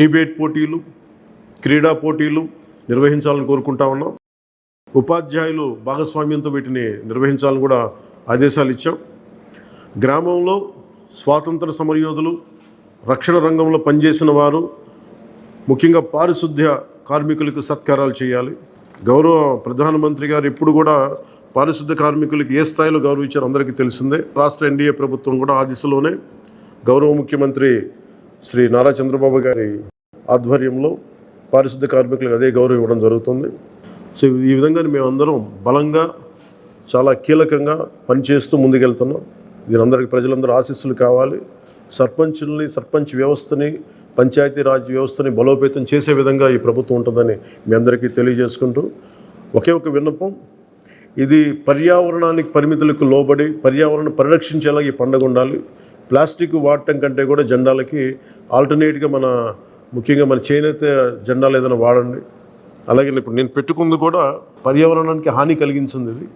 Debate పోటీలు క్రీడా పోటీలు నిర్వహించాలని కోరుకుంటా ఉన్నాం. ఉపాధ్యాయులు భాగస్వామ్యంతో వీటిని నిర్వహించాలని కూడా ఆదేశాలు ఇచ్చాం. గ్రామంలో స్వాతంత్ర సమరయోధులు రక్షణ రంగంలో పనిచేసిన వారు ముఖ్యంగా పారిశుద్ధ్య కార్మికులకు సత్కారాలు చేయాలి. గౌరవ ప్రధానమంత్రి గారు ఇప్పుడు కూడా పారిశుద్ధ్య కార్మికులకు ఏ స్థాయిలో గౌరవించారో అందరికీ తెలిసిందే. రాష్ట్ర ఎన్డీఏ ప్రభుత్వం కూడా ఆ దిశలోనే గౌరవ ముఖ్యమంత్రి శ్రీ నారా చంద్రబాబు గారి ఆధ్వర్యంలో పారిశుద్ధ కార్మికులకు అదే గౌరవం ఇవ్వడం జరుగుతుంది. సో ఈ విధంగా మేమందరం బలంగా చాలా కీలకంగా పనిచేస్తూ ముందుకెళ్తున్నాం. దీని అందరికీ ప్రజలందరూ ఆశీస్సులు కావాలి. సర్పంచుల్ని సర్పంచ్ వ్యవస్థని పంచాయతీరాజ్ వ్యవస్థని బలోపేతం చేసే విధంగా ఈ ప్రభుత్వం ఉంటుందని మీ అందరికీ తెలియజేసుకుంటూ ఒకే ఒక విన్నపం. ఇది పర్యావరణానికి పరిమితులకు లోబడి పర్యావరణ పరిరక్షించేలా ఈ పండుగ ఉండాలి. ప్లాస్టిక్ వాడటం కంటే కూడా జెండాలకి ఆల్టర్నేట్గా మన ముఖ్యంగా మన చేనేత జెండాలు ఏదైనా వాడండి. అలాగే ఇప్పుడు నేను పెట్టుకుంది కూడా పర్యావరణానికి హాని కలిగించింది ఇది.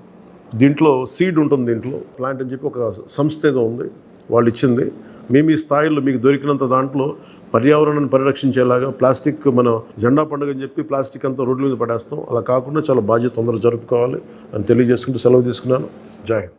దీంట్లో సీడ్ ఉంటుంది దీంట్లో ప్లాంట్ అని చెప్పి ఒక సంస్థ ఏదో ఉంది వాళ్ళు ఇచ్చింది. మేము ఈ స్థాయిలో మీకు దొరికినంత దాంట్లో పర్యావరణాన్ని పరిరక్షించేలాగా ప్లాస్టిక్ మన జెండా పండుగ అని చెప్పి ప్లాస్టిక్ అంతా రోడ్ల మీద పడేస్తాం. అలా కాకుండా చాలా బాధ్యత తొందరగా జరుపుకోవాలి అని తెలియజేసుకుంటూ సెలవు తీసుకున్నాను. జాయిన్